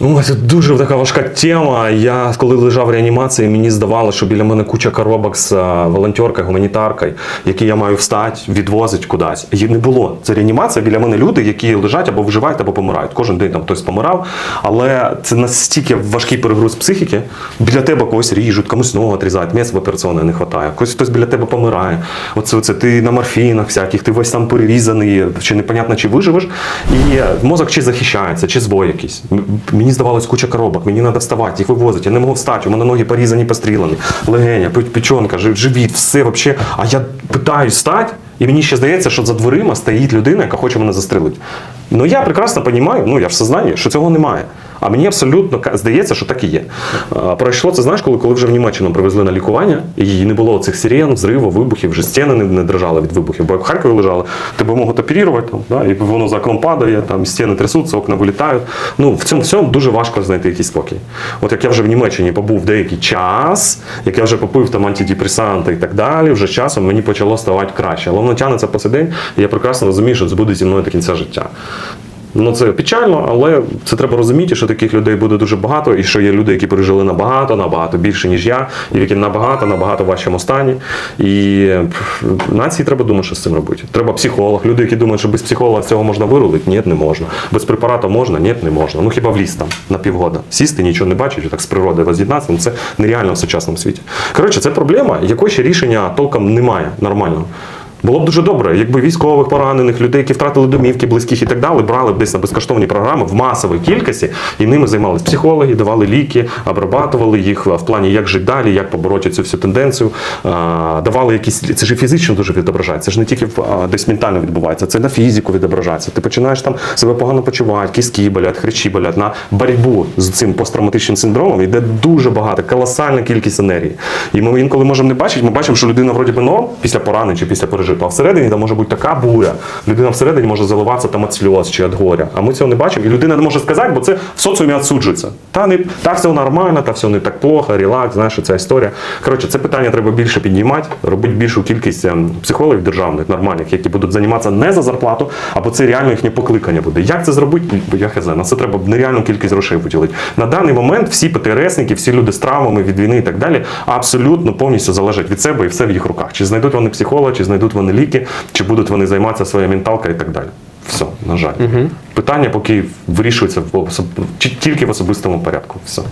Ой, це дуже така важка тема. Я коли лежав в реанімації, мені здавалося, що біля мене куча коробок з волонтеркою, гуманітаркою, які я маю встати, відвозить кудись. Її не було. Це реанімація. Біля мене люди, які лежать або вживають, або помирають. Кожен день там хтось помирав. Але це настільки важкий перегруз психіки. Біля тебе когось ріжуть, комусь ногу відрізають, місць в операційної не вистачає. Хтось хтось біля тебе помирає. Оце, оце ти на морфінах всяких, ти весь там перерізаний, чи непонятно, чи виживеш. І мозок чи захищається, чи збой якийсь. Мені здавалось куча коробок, мені треба вставати, їх вивозити. Я не можу встати, у мене ноги порізані, пострілені, легеня, пе- печонка, живіт, все взагалі. А я питаюсь встати, і мені ще здається, що за дверима стоїть людина, яка хоче мене застрелити. Ну я прекрасно розумію, ну я все знаю, що цього немає. А мені абсолютно здається, що так і є. Пройшло це, знаєш, коли, коли вже в Німеччину привезли на лікування, і не було цих сирен, взриву, вибухів, вже стіни не, не дрожали від вибухів. Бо як в Харкові лежали, тебе можуть оперувати, там, да, і воно за окном падає, там стіни трясуться, окна вилітають. Ну, в цьому всьому дуже важко знайти якийсь спокій. От як я вже в Німеччині побув деякий час, як я вже попив там антидепресанти і так далі, вже часом мені почало ставати краще. Але воно тягнеться по цей день, і я прекрасно розумію, що це буде зі мною до кінця життя. Ну це печально, але це треба розуміти, що таких людей буде дуже багато, і що є люди, які пережили набагато, набагато більше, ніж я, і які набагато, набагато в важчому стані. І нації треба думати, що з цим робити. Треба психолог. Люди, які думають, що без психолога цього можна вирулити, ні, не можна. Без препарату можна, ні, не можна. Ну хіба в ліс там на півгода. Сісти, нічого не бачити, так з природи воз'єднатися, ну це нереально в сучасному світі. Коротше, це проблема, якої ще рішення толком немає нормального. Було б дуже добре, якби військових поранених, людей, які втратили домівки, близьких і так далі, брали б десь на безкоштовні програми в масовій кількості, і ними займалися психологи, давали ліки, обрабатували їх в плані, як жити далі, як побороти цю всю тенденцію. Давали якісь це ж фізично дуже відображається. Це ж не тільки десь ментально відбувається, це на фізику відображається. Ти починаєш там себе погано почувати, кістки болять, хрящі болять. На боротьбу з цим посттравматичним синдромом йде дуже багато, колосальна кількість енергії. І ми інколи можемо не бачити, ми бачимо, що людина вроді би норм після поранень чи після пережитого, а всередині там може бути така буря. Людина всередині може заливатися там від сльоз чи від горя. А ми цього не бачимо. І людина не може сказати, бо це в соціумі відсуджується. Та не так все нормально, та все не так плохо, релакс, знаєш, ця історія. Коротше, це питання треба більше піднімати, робити більшу кількість ем, психологів державних, нормальних, які будуть займатися не за зарплату, або це реально їхнє покликання буде. Як це зробити? Я не на це треба нереальну кількість грошей виділити. На даний момент всі ПТРСники, всі люди з травмами від війни і так далі, абсолютно повністю залежать від себе і все в їх руках. Чи знайдуть вони психолога, чи знайдуть вони ліки, чи будуть вони займатися своєю менталкою і так далі. Все, на жаль. Питання поки вирішується в особ... тільки в особистому порядку. Все.